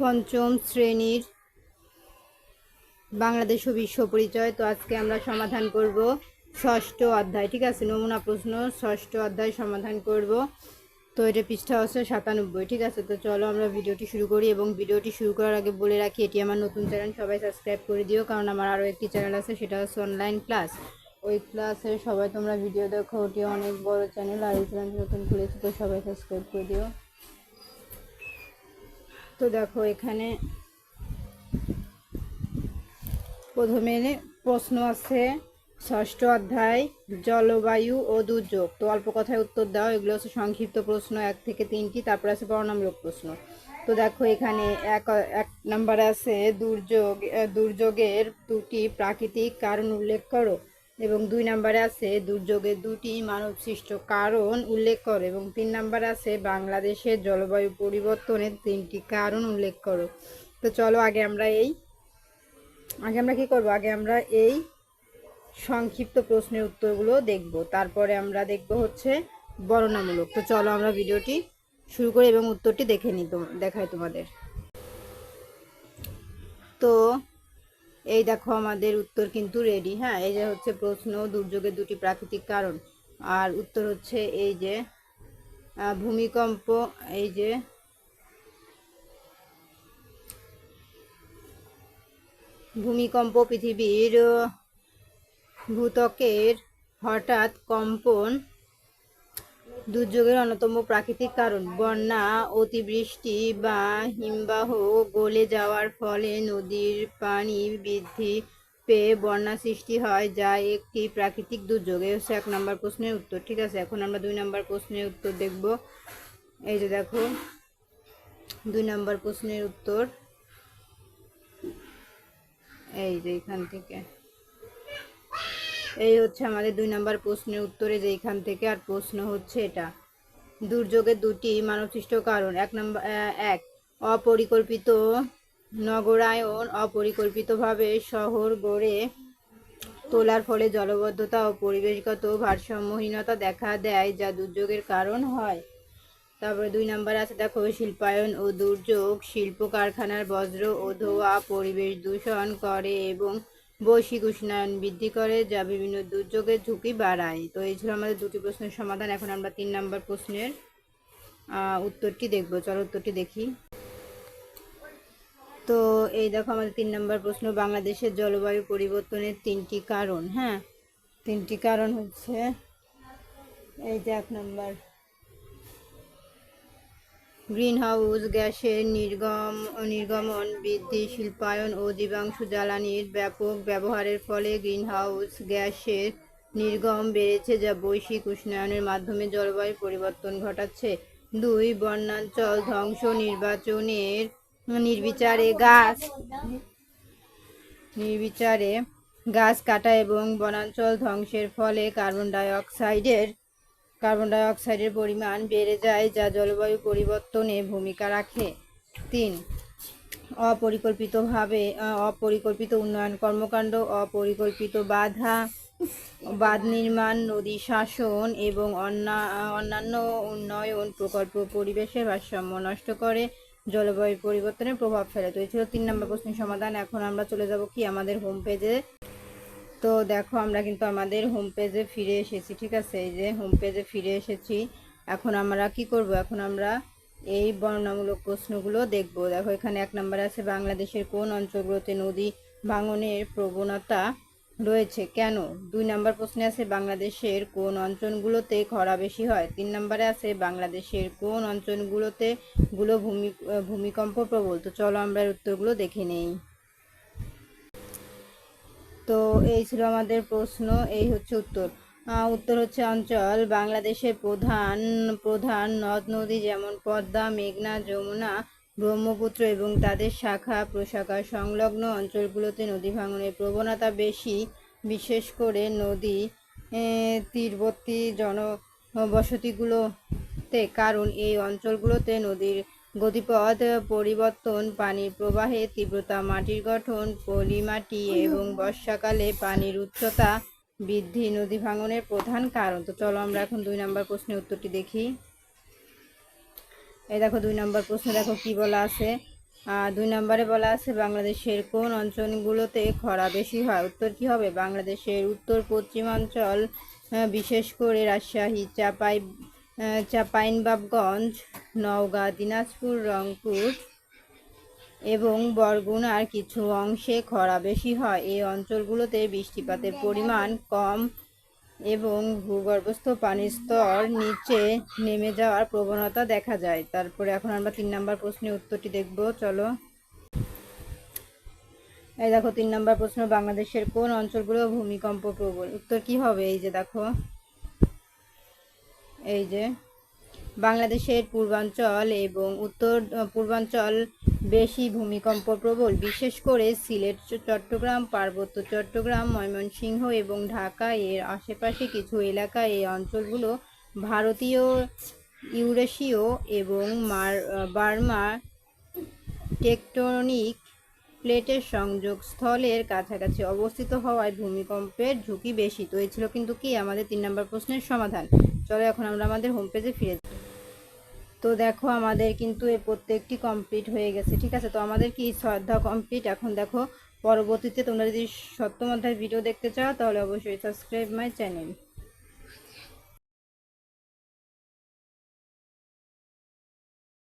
পঞ্চম শ্রেণির বাংলাদেশ ও বিশ্ব পরিচয়। তো আজকে আমরা সমাধান করব ষষ্ঠ অধ্যায়, ঠিক আছে? নমুনা প্রশ্ন, ষষ্ঠ অধ্যায় সমাধান করব। তো এটা পৃষ্ঠা হচ্ছে সাতানব্বই, ঠিক আছে? তো চলো আমরা ভিডিওটি শুরু করি এবং ভিডিওটি শুরু করার আগে বলে রাখি, এটি আমার নতুন চ্যানেল, সবাই সাবস্ক্রাইব করে দিও, কারণ আমার আরও একটি চ্যানেল আছে, সেটা হচ্ছে অনলাইন ক্লাস। ওই ক্লাসে সবাই তোমরা ভিডিও দেখো, ওটি অনেক বড় চ্যানেল, আর এই চ্যানেল নতুন খুলেছি তো সবাই সাবস্ক্রাইব করে দিও। তো দেখো এখানে প্রথমে প্রশ্ন আছে, ষষ্ঠ অধ্যায়, জলবায়ু ও দুর্যোগ। তো অল্প কথায় উত্তর দাও, এগুলো হচ্ছে সংক্ষিপ্ত প্রশ্ন, এক থেকে তিনটি, তারপর আছে বর্ণামূলক প্রশ্ন। তো দেখো এখানে এক এক নম্বরে আছে, দুর্যোগ, দুর্যোগের দুটি প্রাকৃতিক কারণ উল্লেখ করো। এবং দুই নম্বরে আছে দুর্যোগের দুটি মানবসৃষ্ট কারণ উল্লেখ করো এবং তিন নম্বরে আছে বাংলাদেশের জলবায়ু পরিবর্তনের তিনটি কারণ উল্লেখ করো। তো চলো আগে আমরা এই, আগে আমরা কি করব? আগে আমরা এই সংক্ষিপ্ত প্রশ্নের উত্তরগুলো দেখব। তারপরে আমরা দেখব হচ্ছে বর্ণনামূলক। তো চলো আমরা ভিডিওটি শুরু করি এবং উত্তরটি দেখে নিই দেখাই তোমাদের। তো এই দেখো আমাদের উত্তর কিন্তু রেডি হ্যাঁ? এই যে হচ্ছে প্রশ্ন দুর্যোগের দুটি প্রাকৃতিক কারণ। আর উত্তর হচ্ছে এই যে ভূমিকম্প এই যে ভূমিকম্প পৃথিবীর আহ, ভূত্বকের হঠাৎ কম্পন দুর্যোগের অন্যতম প্রাকৃতিক কারণ। বন্যা, অতিবৃষ্টি বা হিমবাহ গলে যাওয়ার ফলে নদীর পানি বৃদ্ধি পেয়ে বন্যা সৃষ্টি হয়, যা একটি প্রাকৃতিক দুর্যোগ। এই হচ্ছে এক নম্বর প্রশ্নের উত্তর, ঠিক আছে? এখন আমরা দুই নম্বর প্রশ্নের উত্তর দেখব। এই যে দেখো, দুই নম্বর প্রশ্নের উত্তর। এই যে এখান থেকে। এই হচ্ছে আমাদের দুই নম্বর প্রশ্নের উত্তরে যে এখান থেকে আর প্রশ্ন হচ্ছে এটা। দুর্যোগের দুটি মানবসৃষ্ট কারণ। এক নম্বর এক, অপরিকল্পিত নগরায়ন অপরিকল্পিতভাবে শহর গড়ে তোলার ফলে জলবদ্ধতা ও পরিবেশগত ভারসাম্যহীনতা দেখা দেয় যা দুর্যোগের কারণ হয়। তারপরে দুই নম্বর আছে, দেখো, শিল্পায়ন ও দুর্যোগ শিল্প কারখানার বজ্র ও ধোয়া পরিবেশ দূষণ করে এবং বৈশ্বিক উষ্ণায়ন বৃদ্ধি করে যা বিভিন্ন দুর্যোগের ঝুঁকি বাড়ায়। তো এই ছিল আমাদের দুটি প্রশ্নের সমাধান। এখন আমরা তিন নম্বর প্রশ্নের উত্তরটি দেখব। চলো উত্তরটি দেখি। তো এই দেখো আমাদের তিন নম্বর প্রশ্ন, বাংলাদেশের জলবায়ু পরিবর্তনের তিনটি কারণ। হ্যাঁ তিনটি কারণ হচ্ছে, এই যে এক নম্বর গ্রিনহাউস গ্যাসের নির্গম, নির্গমন, বৃদ্ধি, শিল্পায়ন ও জীবাণু জ্বালানির ব্যাপক ব্যবহারের ফলে গ্রিনহাউস গ্যাসের নির্গম বেড়েছে যা বৈশ্বিক উষ্ণায়নের মাধ্যমে জলবায়ু পরিবর্তন ঘটাচ্ছে। দুই, বন্যাঞ্চল ধ্বংস নির্বাচনের নির্বিচারে গাছ নির্বিচারে গাছ কাটা এবং বনাঞ্চল ধ্বংসের ফলে কার্বন ডাই অক্সাইডের কার্বন ডাই অক্সাইডের পরিমাণ বেড়ে যায় যা জলবায়ু পরিবর্তনে ভূমিকা রাখে। তিন, অপরিকল্পিতভাবে অপরিকল্পিত উন্নয়ন কর্মকাণ্ড, অপরিকল্পিত বাধা, বাঁধ নির্মাণ, নদী শাসন এবং অন্যান্য উন্নয়ন প্রকল্প পরিবেশের ভারসাম্য নষ্ট করে জলবায়ু পরিবর্তনের প্রভাব ফেলে। তো এই ছিল তিন নম্বর প্রশ্নের সমাধান। এখন আমরা চলে যাব কি? আমাদের হোম পেজে তো দেখো আমরা কিন্তু আমাদের হোম পেজে ফিরে এসেছি, ঠিক আছে? এই যে হোম পেজে ফিরে এসেছি। এখন আমরা কি করব? এখন আমরা এই বর্ণনামূলক প্রশ্নগুলো দেখব। দেখো, এখানে এক নম্বরে আছে, বাংলাদেশের কোন অঞ্চলগুলোতে নদী ভাঙনের প্রবণতা রয়েছে? কেন? দুই নম্বর প্রশ্নে আছে, বাংলাদেশের কোন অঞ্চলগুলোতে খরা বেশি হয়? তিন নম্বরে আছে, বাংলাদেশের কোন অঞ্চলগুলোতে গুলো ভূমি, ভূমিকম্প প্রবল? তো চলো আমরা উত্তরগুলো দেখে নেই। তো এই ছিল আমাদের প্রশ্ন, এই হচ্ছে উত্তর। উত্তর হচ্ছে অঞ্চল। বাংলাদেশের প্রধান প্রধান নদ নদী যেমন পদ্মা, মেঘনা, যমুনা, ব্রহ্মপুত্র এবং তাদের শাখা, প্রশাখা সংলগ্ন অঞ্চলগুলোতে নদী ভাঙনের প্রবণতা বেশি। বিশেষ করে নদী তীরবর্তী জনবসতিগুলোতে, কারণ এই অঞ্চলগুলোতে নদীর গতিপথ পরিবর্তন পানির প্রবাহের তীব্রতা মাটির গঠন পলিমাটি এবং বর্ষাকালে পানির উচ্চতা বৃদ্ধি নদী ভাঙনের প্রধান কারণ। তো চলো আমরা এখন দুই নম্বর প্রশ্নের উত্তরটি দেখি। এই দেখো দুই নম্বর প্রশ্ন দেখো কি বলা আছে? দুই নম্বরে বলা আছে বাংলাদেশের কোন অঞ্চলগুলোতে খরা বেশি হয়? উত্তর কি হবে? বাংলাদেশের উত্তর পশ্চিমাঞ্চল বিশেষ করে রাজশাহী চাপাই চাঁপাইনবাবগঞ্জ, নওগাঁ, দিনাজপুর, রংপুর এবং বরগুনার কিছু অংশে খরা বেশি হয়। এই অঞ্চলগুলোতে বৃষ্টিপাতের পরিমাণ কম এবং ভূগর্ভস্থ পানির স্তর নিচে নেমে যাওয়ার প্রবণতা দেখা যায়। তারপরে এখন আমরা তিন নম্বর প্রশ্নের উত্তরটি দেখব। চলো। এই দেখো, তিন নম্বর প্রশ্ন, বাংলাদেশের কোন অঞ্চলগুলো ভূমিকম্প প্রবল? উত্তর কি হবে? এই যে দেখো। এই যে, বাংলাদেশের পূর্বাঞ্চল এবং উত্তর পূর্বাঞ্চল বেশি ভূমিকম্প প্রবল, বিশেষ করে সিলেট চট্টগ্রাম, পার্বত্য চট্টগ্রাম, ময়মনসিংহ এবং ঢাকা। এর আশেপাশে কিছু এলাকা এই অঞ্চলগুলো ভারতীয়, ইউরেশীয় এবং মার বার্মা টেকটনিক প্লেটের সংযোগ স্থলের কাছাকাছি অবস্থিত হওয়ায় ভূমিকম্পের ঝুঁকি বেশি। তো এই ছিল কিন্তু কি আমাদের তিন নম্বর প্রশ্নের সমাধান। চলো এখন আমরা আমাদের হোম পেজে ফিরে যাই। তো দেখো আমাদের কিন্তু এই প্রত্যেকটি কমপ্লিট হয়ে গেছে, ঠিক আছে? তো আমাদের কি শ্রদ্ধা কমপ্লিট এখন দেখো, পরবর্তীতে তোমরা যদি সপ্তম অধ্যায়ের ভিডিও দেখতে চাও, তাহলে অবশ্যই সাবস্ক্রাইব মাই চ্যানেল